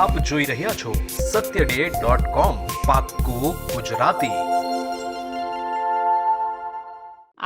આપ જોઈ રહ્યા છો સત્ય ડે ગુજરાતી.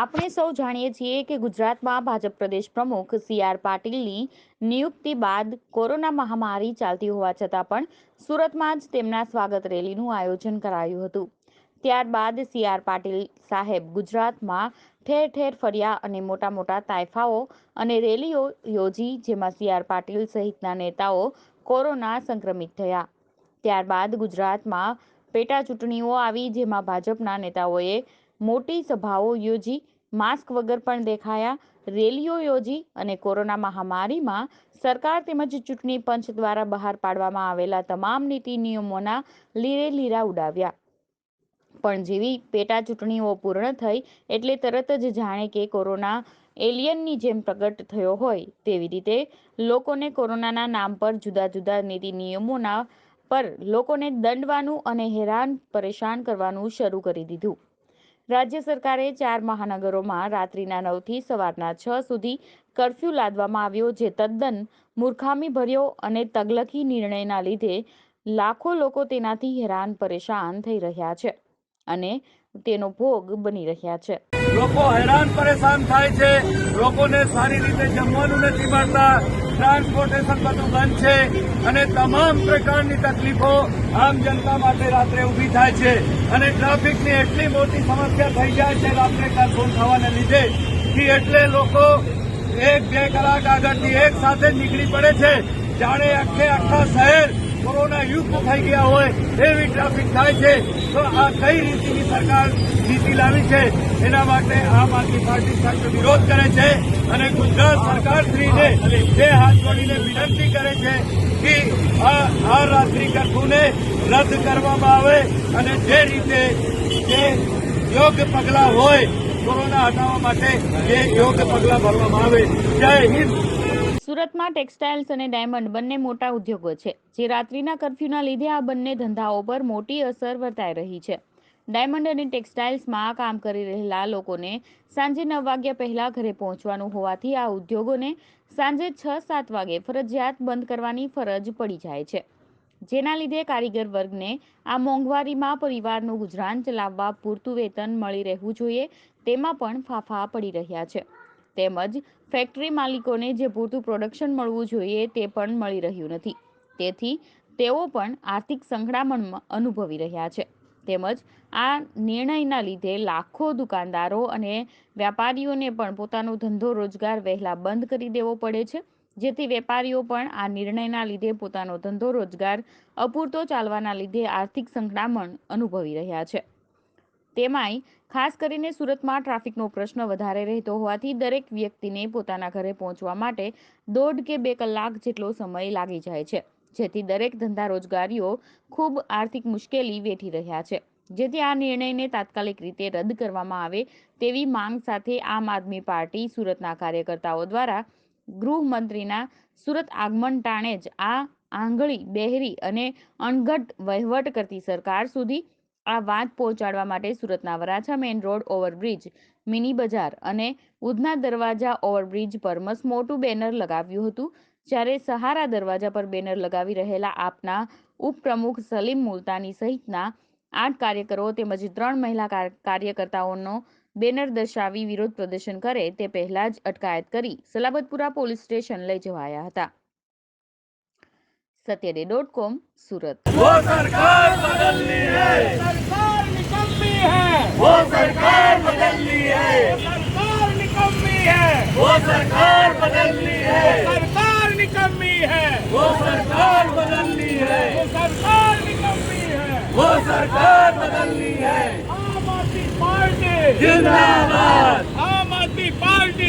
આપણે સૌ જાણીએ છીએ કે ગુજરાતમાં ભાજપ પ્રદેશ પ્રમુખ સી આર પાટીલની નિયુક્તિ બાદ કોરોના મહામારી ચાલતી હોવા છતાં પણ સુરતમાં જ તેમના સ્વાગત રેલીનું આયોજન કરાયું હતું. ત્યારબાદ સી આર પાટીલ સાહેબ ગુજરાતમાં ઠેર ઠેર ફર્યા અને મોટા મોટા તાયફાઓ અને રેલીઓ યોજી, જેમાં સી આર પાટીલ સહિતના નેતાઓ કોરોના સંક્રમિત થયા. ત્યારબાદ ગુજરાતમાં પેટા ચૂંટણીઓ આવી, જેમાં ભાજપના નેતાઓએ મોટી સભાઓ યોજી, માસ્ક વગર પણ દેખાયા, રેલીઓ યોજી અને કોરોના મહામારીમાં સરકાર તેમજ ચૂંટણી પંચ દ્વારા બહાર પાડવામાં આવેલા તમામ નીતિ નિયમોના લીરે લીરા ઉડાવ્યા. પણ જેવી પેટા ચૂંટણીઓ પૂર્ણ થઈ, એટલે તરત જ જાણે કે કોરોના એલિયનની જેમ પ્રગટ થયો હોય તેવી રીતે લોકોને કોરોનાના નામ પર જુદા જુદા નીતિ નિયમોના પર લોકોને દંડવાનું અને હેરાન પરેશાન કરવાનું શરૂ કરી દીધું. રાજ્ય સરકારે ચાર મહાનગરોમાં રાત્રિના નવથી સવારના છ સુધી કર્ફ્યુ લાદવામાં આવ્યો, જે તદ્દન મૂર્ખામી ભર્યો અને તગલકી નિર્ણયના લીધે લાખો લોકો તેનાથી હેરાન પરેશાન થઈ રહ્યા છે અને તેનો ભોગ બની રહ્યા છે. લોકો હેરાન પરેશાન થાય છે. લોકોને સારી રીતે જમવાનું નથી મળતા. ટ્રાન્સપોર્ટેશન બધું બંધ છે. અને તમામ પ્રકારની તકલીફો આમ જનતા માટે રાત્રે ઊભી થાય છે. અને ટ્રાફિકની એટલી મોટી સમસ્યા થઈ જાય છે રાત્રે કરફ્યુ થવાને લીધે કે એટલે લોકો એક બે કલાક આગળથી એક સાથે નીકળી પડે છે. જાણે આખે આખા શહેર કોરોના યુક્ત થઈ ગયા હોય એવી ટ્રાફિક થાય છે, તો આ કઈ રીતની સરકાર નીતિ લાવી છે, એના માટે આમ આદમી પાર્ટી સખ્ત વિરોધ કરે છે અને ગુજરાત સરકારશ્રીને બે હાથ જોડીને વિનંતી કરે છે કે આ રાત્રિ કરફ્યુને રદ કરવામાં આવે અને જે રીતે જે યોગ્ય પગલાં હોય, કોરોના હટાવવા માટે એ યોગ્ય પગલાં ભરવામાં આવે. જય હિન્દ. સુરતમાં ટેક્સટાઇલ્સ અને ડાયમંડ બંને મોટા ઉદ્યોગો છે. જે રાત્રિના કર્ફ્યુના લીધે આ બંને ધંધાઓ પર મોટી અસર વર્તાઈ રહી છે. ડાયમંડ અને ટેક્સટાઇલ્સમાં કામ કરી રહેલા લોકોને સાંજે નવ વાગ્યા પહેલા ઘરે પહોંચવાનું હોવાથી આ ઉદ્યોગોને સાંજે છ સાત વાગે ફરજિયાત બંધ કરવાની ફરજ પડી જાય છે. જેના લીધે કારીગર વર્ગને આ મોંઘવારીમાં પરિવારનું ગુજરાન ચલાવવા પૂરતું વેતન મળી રહેવું જોઈએ તેમાં પણ ફાફા પડી રહ્યા છે. તેમજ ફેક્ટરી માલિકોને જે પૂરતું પ્રોડક્શન મળવું જોઈએ તે પણ મળી રહ્યું નથી. તેથી તેઓ પણ આર્થિક સંકળામણ અનુભવી રહ્યા છે. તેમજ આ નિર્ણયના લીધે લાખો દુકાનદારો અને વેપારીઓને પણ પોતાનો ધંધો રોજગાર વહેલા બંધ કરી દેવો પડે છે. જેથી વેપારીઓ પણ આ નિર્ણયના લીધે પોતાનો ધંધો રોજગાર અપૂરતો ચાલવાના લીધે આર્થિક સંકળામણ અનુભવી રહ્યા છે. તેમાંય ખાસ કરીને સુરતમાં ટ્રાફિકનો પ્રશ્ન વધારે રહેતો હોવાથી દરેક વ્યક્તિને પોતાના ઘરે પહોંચવા માટે દોઢ કે બે કલાક જેટલો સમય લાગી જાય છે, જેથી દરેક ધંધા રોજગારીઓ ખૂબ આર્થિક મુશ્કેલી વેઠી રહ્યા છે. જેથી આ નિર્ણયને તાત્કાલિક રીતે રદ કરવામાં આવે તેવી માંગ સાથે આમ આદમી પાર્ટી સુરતના કાર્યકર્તાઓ દ્વારા ગૃહમંત્રીના સુરત આગમન ટાણે જ આ આંગળી, બહેરી અને અણઘટ વહીવટ કરતી સરકાર સુધી આ વાત પહોંચાડવા માટે સુરતના Varachha main road overbridge, mini બજાર અને ઉધના દરવાજા ઓવરબ્રિજ પર મસમોટું બેનર લગાવ્યું હતું. જ્યારે સહારા દરવાજા પર બેનર લગાવી રહેલા આપના ઉપપ્રમુખ સલીમ મુલતાની સહિતના આઠ કાર્યકરો તેમજ ત્રણ મહિલા કાર્યકર્તાઓનો બેનર દર્શાવી વિરોધ પ્રદર્શન કરે તે પહેલા જ અટકાયત કરી. સલાબતપુરા પોલીસ સ્ટેશન લઈ જવાયા હતા. સત્યડે ડોટ કોમ સુરત वो सरकार बदलनी है सरकार निकम्मी है वो सरकार बदलनी है सरकार निकम्मी है वो सरकार बदलनी है सरकार निकम्मी है वो सरकार बदलनी है वो सरकार निकम्मी है वो सरकार बदलनी है आम आदमी पार्टी जिंदाबाद